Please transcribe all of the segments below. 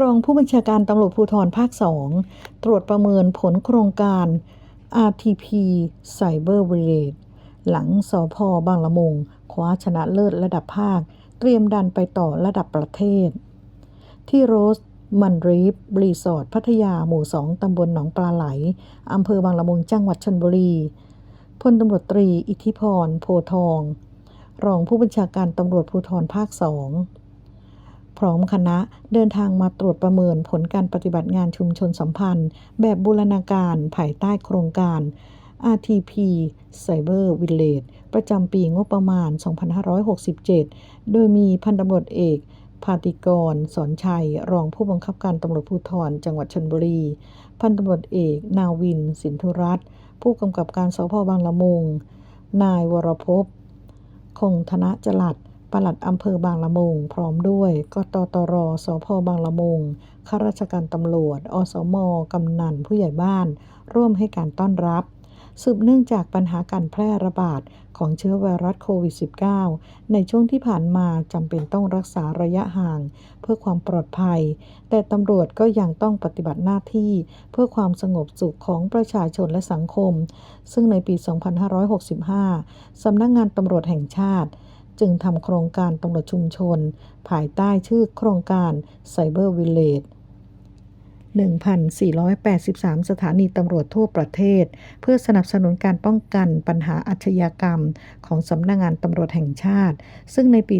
รองผู้บัญชาการตำรวจภูธรภาค2ตรวจประเมินผลโครงการ RTP Cyber Village หลังสพบางละมุงคว้าชนะเลิศระดับภาค เตรียมดันไปต่อระดับประเทศ ที่โรสมันรีฟรีสอร์ทพัทยาหมู่2ตำบลหนองปลาไหลอำเภอบางละมุงจังหวัดชนบุรีพลตำรวจตรี อิทธิพร โพทอง รองผู้บัญชาการตำรวจภูธรภาค2 พร้อมคณะเดินทางมาตรวจประเมินผลการปฏิบัติงานชุมชนสัมพันธ์ แบบบูรณาการภายใต้โครงการ RTP Cyber Village ประจำปีงบประมาณ 2567 โดยมีพันตำรวจเอกพาติกร สอนชัย รองผู้บังคับการตำรวจภูธรจังหวัดชลบุรี พันตำรวจเอก นาวิน สินธุรัตน์ผู้กำกับการสพบางละมุง นายวรภพคงธนจลัด ปลัดอำเภอบางละมุง พร้อมด้วยกตตรสพบางละมุง ข้าราชการตำรวจ อสม กำนัน ผู้ใหญ่บ้าน ร่วมให้การต้อนรับ สืบเนื่องจากปัญหาการแพร่ระบาดของเชื้อไวรัสโควิด -19 ในช่วงที่ผ่านมาจำเป็นต้องรักษาระยะห่าง เพื่อความปลอดภัย แต่ตำรวจก็ยังต้องปฏิบัติหน้าที่ เพื่อความสงบสุขของประชาชนและสังคม ซึ่งในปี 2565 สำนักงานตำรวจแห่งชาติ จึงทำโครงการตำรวจชุมชน ภายใต้ชื่อโครงการ Cyber Village 1,483 สถานีตำรวจทั่วประเทศ เพื่อสนับสนุนการป้องกันปัญหาอาชญากรรมของสำนักงงานตำรวจแห่งชาติ ซึ่งในปี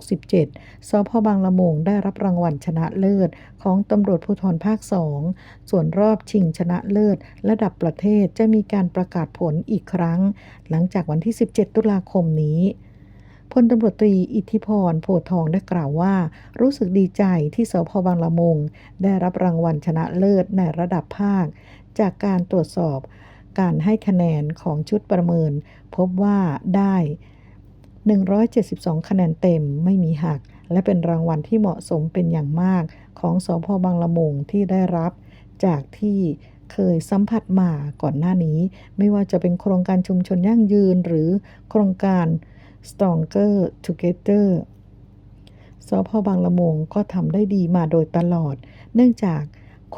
2567 สพบางละมุงได้รับรางวัลชนะเลิศ ของตำรวจภูธรภาค 2 ส่วนรอบชิงชนะเลิศ ระดับประเทศจะมีการประกาศผลอีกครั้ง หลังจากวันที่ 17 ตุลาคมนี้ ลตำรวจตรีอิทธิพรโพทองได้กล่าวว่า รู้สึกดีใจที่สพบางละมุง ได้รับรางวัลชนะเลิศในระดับภาค จากการตรวจสอบการให้คะแนนของชุดประเมิน พบว่าได้ 172 คะแนนเต็มไม่มีหัก และเป็นรางวัลที่เหมาะสมเป็นอย่างมากของสพบางละมุงที่ได้รับ จากที่เคยสัมผัสมาก่อนหน้านี้ ไม่ว่าจะเป็นโครงการชุมชนยั่งยืนหรือโครงการ Stronger Together สพบางละมุงก็ทำได้ดีมาโดยตลอด เนื่องจาก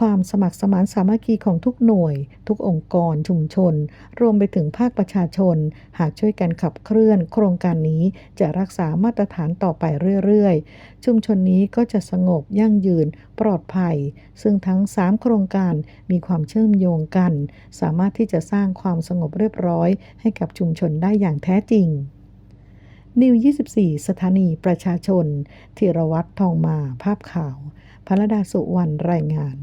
ความสมัครสมานสามัคคีของทุกหน่วย ทุกองค์กรชุมชน รวมไปถึงภาคประชาชน หากช่วยกันขับเคลื่อน โครงการนี้จะรักษามาตรฐานต่อไปเรื่อยๆ ชุมชนนี้ก็จะสงบยั่งยืน ปลอดภัย ซึ่งทั้ง 3 โครงการมีความเชื่อมโยงกัน สามารถที่จะสร้างความสงบเรียบร้อย ให้กับชุมชนได้อย่างแท้จริง นิว 24 สถานีประชาชน ธีรวัตรทองมา ภาพข่าว พระดาสุวรรณ รายงาน